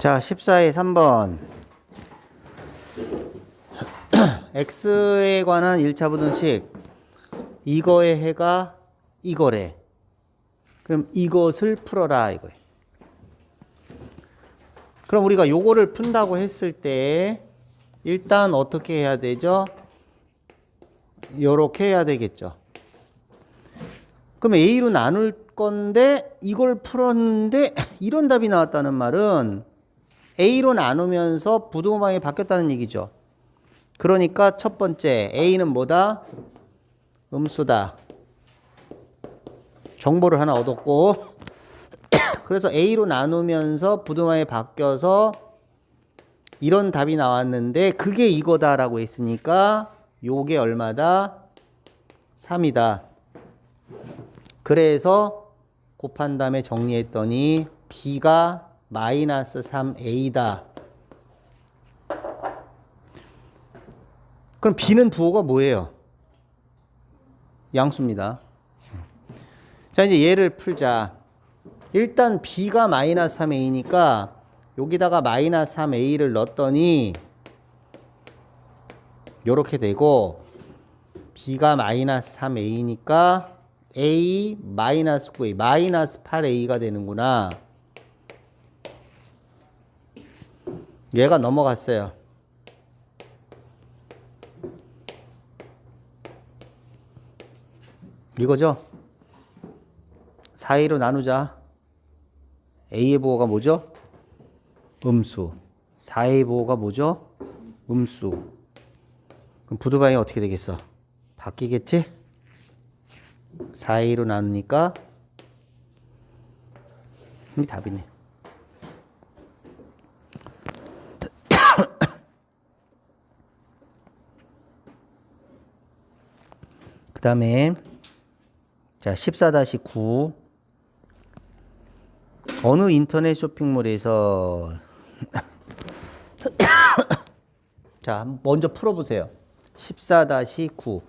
자, 14의 3번. x에 관한 1차 부등식. 이거의 해가 이거래. 그럼 이것을 풀어라 이거예요. 그럼 우리가 요거를 푼다고 했을 때 일단 어떻게 해야 되죠? 요렇게 해야 되겠죠. 그럼 A로 나눌 건데 이걸 풀었는데 이런 답이 나왔다는 말은 A로 나누면서 부동방이 바뀌었다는 얘기죠. 그러니까 첫 번째 A는 뭐다? 음수다. 정보를 하나 얻었고 그래서 A로 나누면서 부동방이 바뀌어서 이런 답이 나왔는데 그게 이거다라고 했으니까 요게 얼마다? 3이다. 그래서 곱한 다음에 정리했더니 B가 마이너스 3A다. 그럼 B는 부호가 뭐예요? 양수입니다. 자, 이제 얘를 풀자. 일단 B가 마이너스 3A니까 여기다가 마이너스 3A를 넣었더니 요렇게 되고 B가 마이너스 3A니까 A 마이너스 9A 마이너스 8A가 되는구나. 얘가 넘어갔어요. 이거죠? 4A로 나누자. A의 부호가 뭐죠? 음수. 4A 부호가 뭐죠? 음수. 그럼 부두방이 어떻게 되겠어? 바뀌겠지? 4A로 나누니까 이 답이네. 그 다음에 자 14-9 어느 인터넷 쇼핑몰에서 자 먼저 풀어보세요. 14-9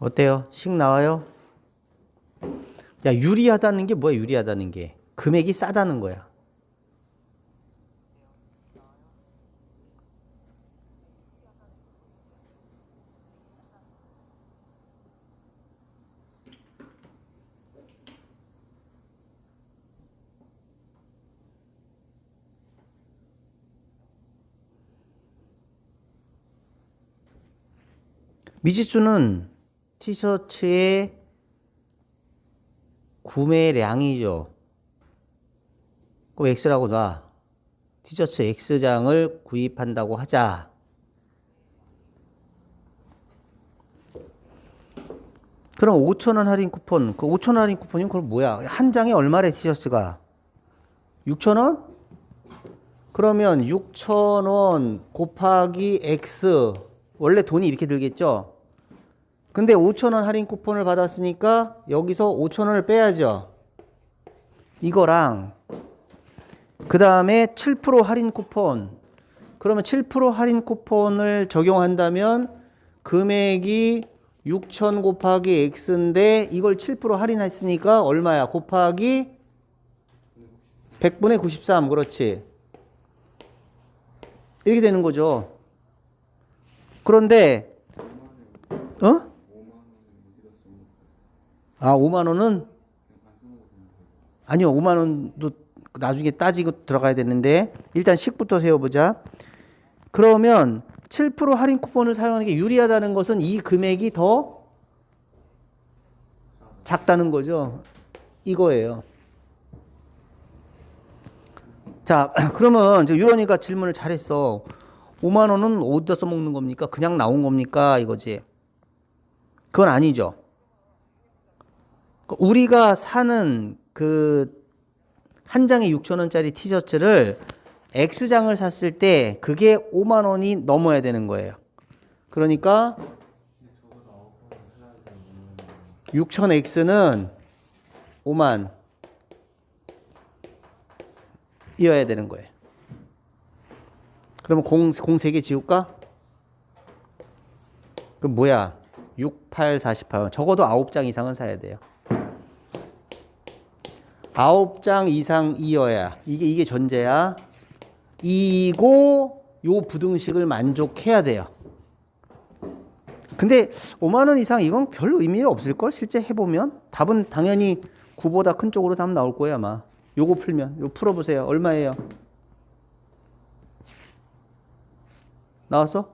어때요? 식 나와요? 야 유리하다는 게 뭐야 유리하다는 게 금액이 싸다는 거야 미지수는 티셔츠의 구매량이죠. 그 X라고 놔. 티셔츠 X장을 구입한다고 하자. 그럼 5천원 할인 쿠폰, 그 5천원 할인 쿠폰이면 그럼 뭐야? 한 장에 얼마래 티셔츠가? 6천원? 그러면 6천원 곱하기 X. 원래 돈이 이렇게 들겠죠? 근데 5,000원 할인 쿠폰을 받았으니까 여기서 5,000원을 빼야죠. 이거랑 그 다음에 7% 할인 쿠폰. 그러면 7% 할인 쿠폰을 적용한다면 금액이 6,000 곱하기 X인데 이걸 7% 할인했으니까 얼마야? 곱하기 100분의 93. 그렇지. 이렇게 되는 거죠. 그런데 어? 아, 5만 원은 아니요, 5만 원도 나중에 따지고 들어가야 되는데 일단 식부터 세워보자. 그러면 7% 할인 쿠폰을 사용하는 게 유리하다는 것은 이 금액이 더 작다는 거죠. 이거예요. 자, 그러면 이제 유런이가 질문을 잘했어. 5만 원은 어디다 써먹는 겁니까? 그냥 나온 겁니까? 이거지. 그건 아니죠. 그 우리가 사는 그 한 장에 6천 원짜리 티셔츠를 X장을 샀을 때 그게 5만 원이 넘어야 되는 거예요. 그러니까 6천 X는 5만 이어야 되는 거예요. 그러면 공, 공 3개 지울까? 그럼 뭐야? 6, 8, 48. 적어도 9장 이상은 사야 돼요. 9장 이상 이어야. 이게, 이게 전제야. 이고, 요 부등식을 만족해야 돼요. 근데 5만 원 이상 이건 별 의미 없을 걸? 실제 해 보면? 답은 당연히 9보다 큰 쪽으로 답 나올 거야, 아마. 요거 풀면. 요 풀어 보세요. 얼마예요? 나왔어?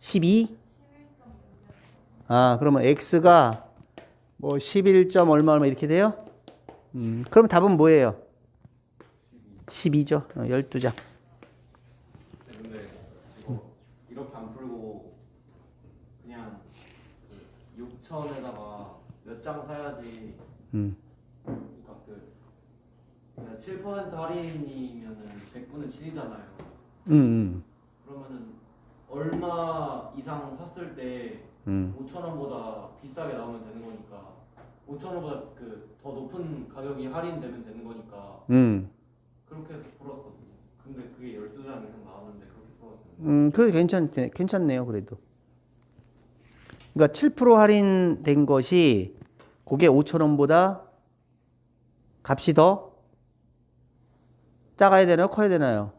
12? 아, 그러면 x가 뭐 11점 얼마 얼마 이렇게 돼요? 음, 그럼 답은 뭐예요? 12죠. 어, 12장. 근데 이거 이렇게 안 풀고 그냥 그 6천에다가 몇 장 사야지 음. 그러니까 그 그냥 7% 할인이면은 100분의 7이잖아요. 음, 음. 그러면은 얼마 이상 샀을 때 음. 5천 원보다 비싸게 나오면 되는 거니까 5천 원보다 그 더 높은 가격이 할인되면 되는 거니까 음. 그렇게 해서 풀었거든요. 근데 그게 12장 이상 나오는데 그렇게 풀었거든요. 음, 그게 괜찮, 괜찮네요, 그래도. 그러니까 7% 할인된 것이 그게 5,000원보다 값이 더 작아야 되나요? 커야 되나요?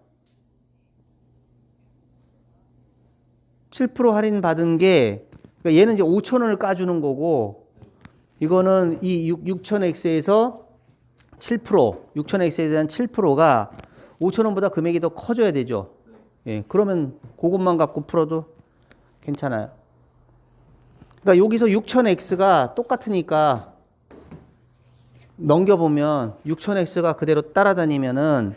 7% 할인 받은 게 그러니까 얘는 이제 5,000원을 까주는 거고 이거는 이 6, 6,000X에서 7% 6,000X에 대한 7%가 5,000원보다 금액이 더 커져야 되죠. 예, 그러면 그것만 갖고 풀어도 괜찮아요. 그러니까 여기서 6000x가 똑같으니까 넘겨보면 6000x가 그대로 따라다니면은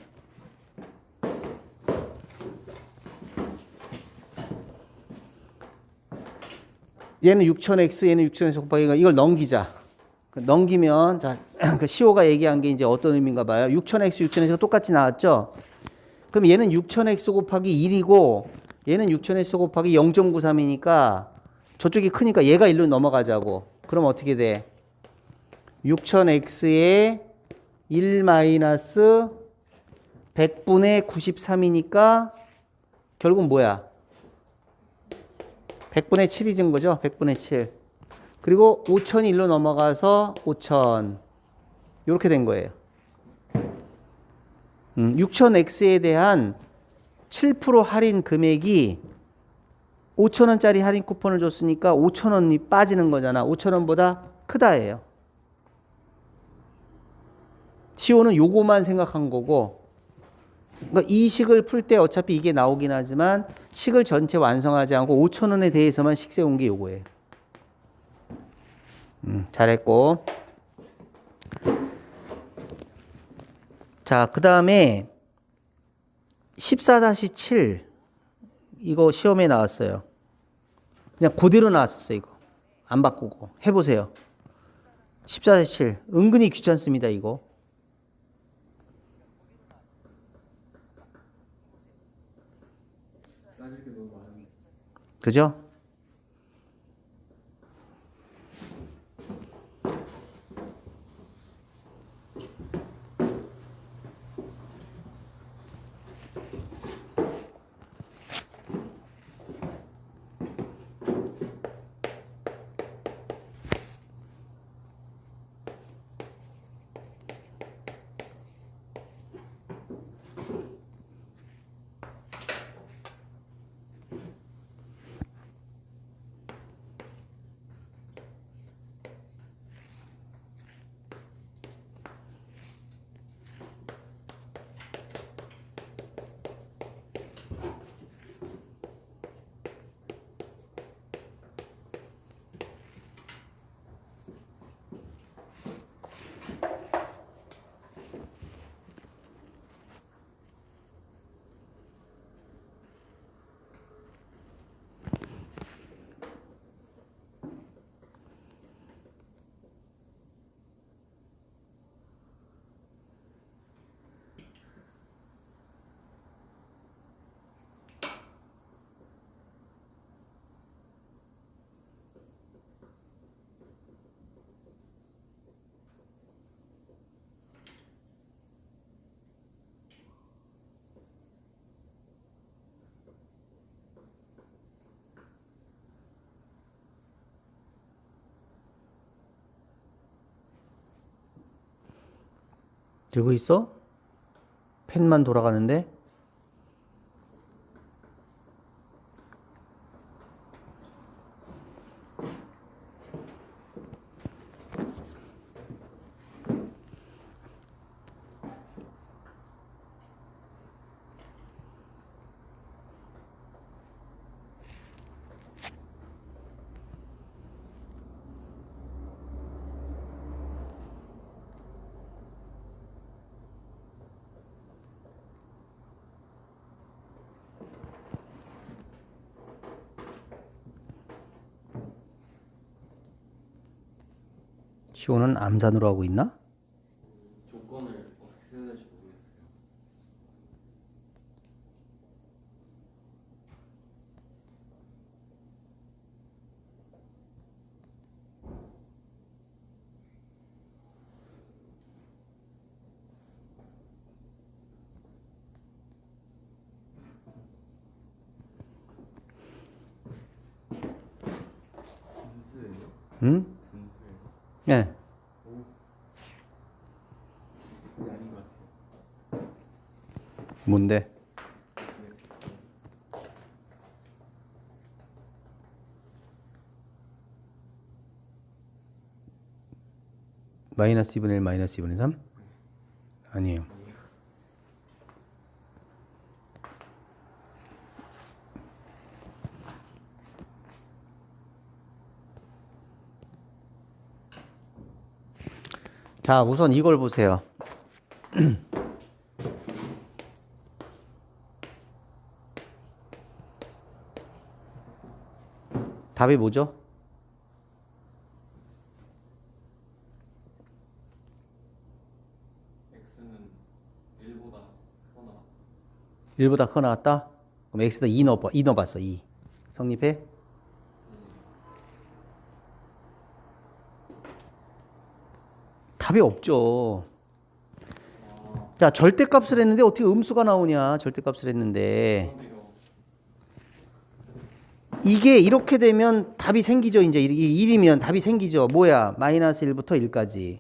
얘는 6000x 얘는 6000x 곱하기가 이걸 넘기자. 그 넘기면 자, 그 시호가 얘기한 게 이제 어떤 의미인가 봐요. 6000x 6000x가 똑같이 나왔죠. 그럼 얘는 6000x 곱하기 1이고 얘는 6000x 곱하기 0.93이니까 저쪽이 크니까 얘가 일로 넘어가자고. 그럼 어떻게 돼? 6000x에 1 마이너스 100분의 93이니까 결국 뭐야? 100분의 7이 된 거죠? 100분의 7. 그리고 5000이 일로 넘어가서 5000. 이렇게 된 거예요. 음, 6000X에 대한 7% 할인 금액이 5,000원짜리 할인 쿠폰을 줬으니까 5,000원이 빠지는 거잖아. 5,000원보다 크다예요. 시오는 요거만 생각한 거고, 그러니까 이 식을 풀 때 어차피 이게 나오긴 하지만 식을 전체 완성하지 않고 5,000원에 대해서만 식 세운 게 요거예요. 음, 잘했고. 자, 그 다음에 14-7 이거 시험에 나왔어요. 그냥 그대로 나왔었어요, 이거. 안 바꾸고. 해보세요. 14-7 은근히 귀찮습니다, 이거. 그죠? 되고 있어? 펜만 돌아가는데? 시호는 암산으로 하고 있나? 조건을 어떻게 써야 될지 모르겠어요. 응? 예. 그게 아닌 것 같아요. 뭔데? 마이너스 2분의 1 마이너스 2분의 3? 아니에요. 자, 우선 이걸 보세요. 답이 뭐죠? x는 1보다 크거나 1보다 커 나왔다? 그럼 x에다 2 넣어, 2 넣어봤어, 2. 성립해? 답이 없죠. 야, 절대값을 했는데 어떻게 음수가 나오냐, 절대값을 했는데. 이게 이렇게 되면 답이 생기죠, 이제. 이게 1이면 답이 생기죠. 뭐야, 마이너스 1부터 1까지.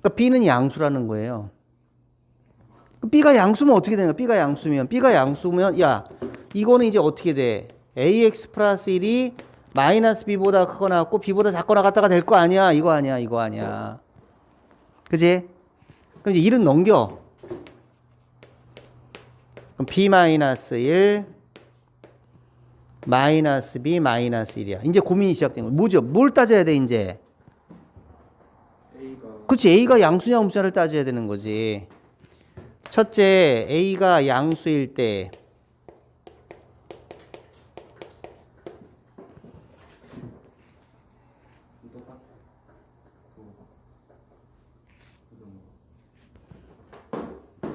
그러니까 B는 양수라는 거예요. B가 양수면 어떻게 되는? B가 양수면 B가 양수면 야 이거는 이제 어떻게 돼? AX 플러스 1이 마이너스 B보다 크거나 같고 B보다 작거나 같다가 될 거 아니야? 이거 아니야? 이거 아니야? 그지? 그럼 이제 1은 넘겨. 그럼 B 마이너스 1 마이너스 B 마이너스 1이야. 이제 고민이 시작된 거야. 뭐죠? 뭘 따져야 돼 이제? 그렇지 A가 양수냐 음수냐를 따져야 되는 거지. 첫째 A가 양수일 때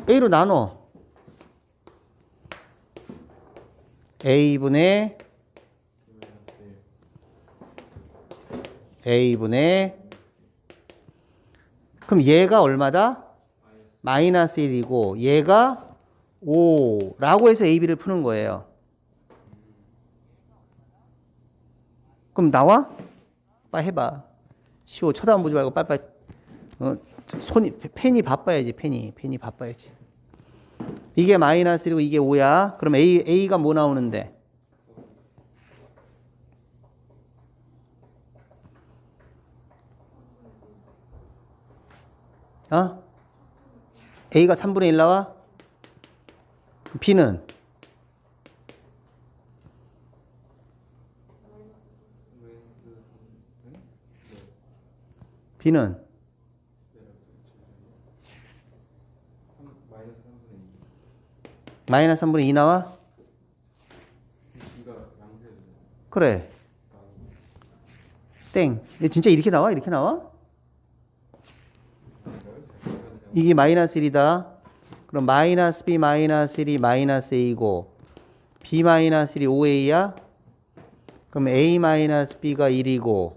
A로 나눠. A분의 A분의 그럼 얘가 얼마다? 마이너스 1이고 얘가 5라고 해서 AB를 푸는 거예요. 그럼 나와? 빨리 해봐. 쉬워. 쳐다보지 말고 빨리빨리. 어, 저 손이 펜이 바빠야지. 펜이 펜이 바빠야지. 이게 마이너스 1이고 이게 5야. 그럼 A A가 뭐 나오는데? 어? A가 3분의 1 나와? B는? B는? 마이너스 3분의 2 마이너스 3분의 2 나와? 그래. 땡. 진짜 이렇게 나와? 이렇게 나와? 이게 마이너스 1이다. 그럼 마이너스 B 마이너스 1이 마이너스 A고 B 마이너스 1이 5A야? 그럼 A 마이너스 B가 1이고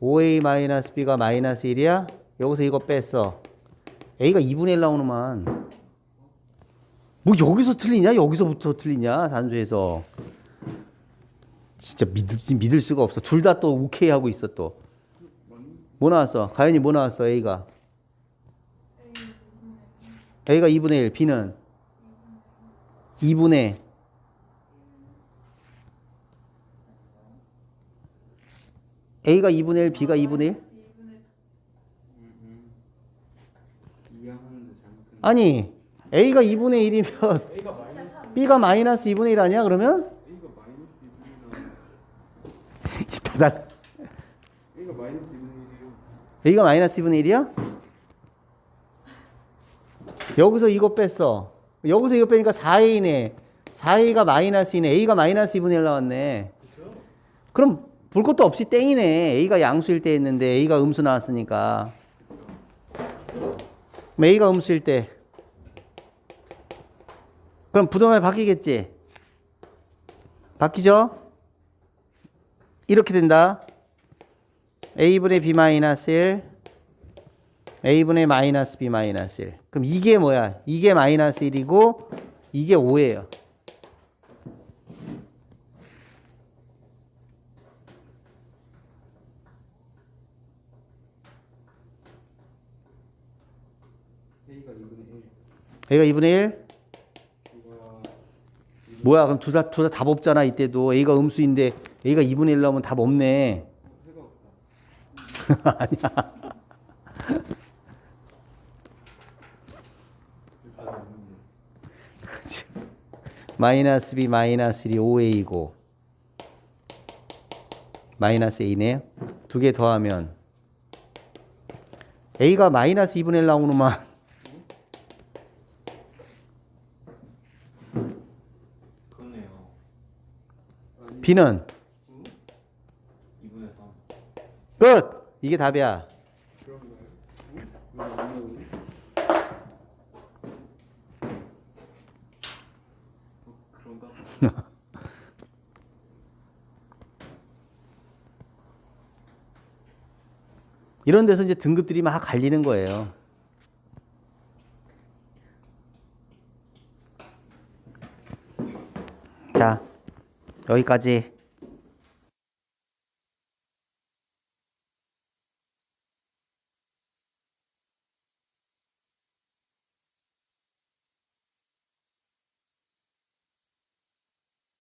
5A 마이너스 B가 마이너스 1이야? 여기서 이거 뺐어. A가 2분의 1 나오는만. 뭐 여기서 틀리냐? 여기서부터 틀리냐? 단수에서. 진짜 믿을, 믿을 수가 없어. 둘 다 또 오케이 하고 있어 또. 뭐 나왔어? 가연이 뭐 나왔어? A가 A가 2분의 1, B는 2분의 A가 2분의 1, B가 2분의 1? 이해하는데 잘못된. 아니 A가 2분의 1이면 A가 마이너스 B가 마이너스 2분의 1 아니야 그러면? A가 마이너스 2분의 1 이따 A가 마이너스 2분의 1이에요. A가 마이너스 2분의 1이야? 여기서 이거 뺐어. 여기서 이거 빼니까 4A네. 4A가 마이너스 2네. A가 마이너스 2분의 1 나왔네. 그럼 볼 것도 없이 땡이네. A가 양수일 때 했는데 A가 음수 나왔으니까. A가 음수일 때. 그럼 부동산이 바뀌겠지? 바뀌죠? 이렇게 된다. a분의 b 마이너스 1 a분의 마이너스 b 마이너스 1 그럼 이게 뭐야? 이게 마이너스 1이고 이게 5예요. A가 2분의 1. A가 2분의 1 B가 뭐야? 그럼 둘 다 둘 다 답 없잖아. 이때도 a가 음수인데 a가 2분의 1 나오면 답 없네. 아니야. 마이너스 b 마이너스 1이 5a이고 마이너스 a네. 두개 더하면 a가 마이너스 2분의 1 나오는만 그렇네요. B는 2분의 3. 끝. 이게 답이야. 이런 데서 이제 등급들이 막 갈리는 거예요. 자, 여기까지.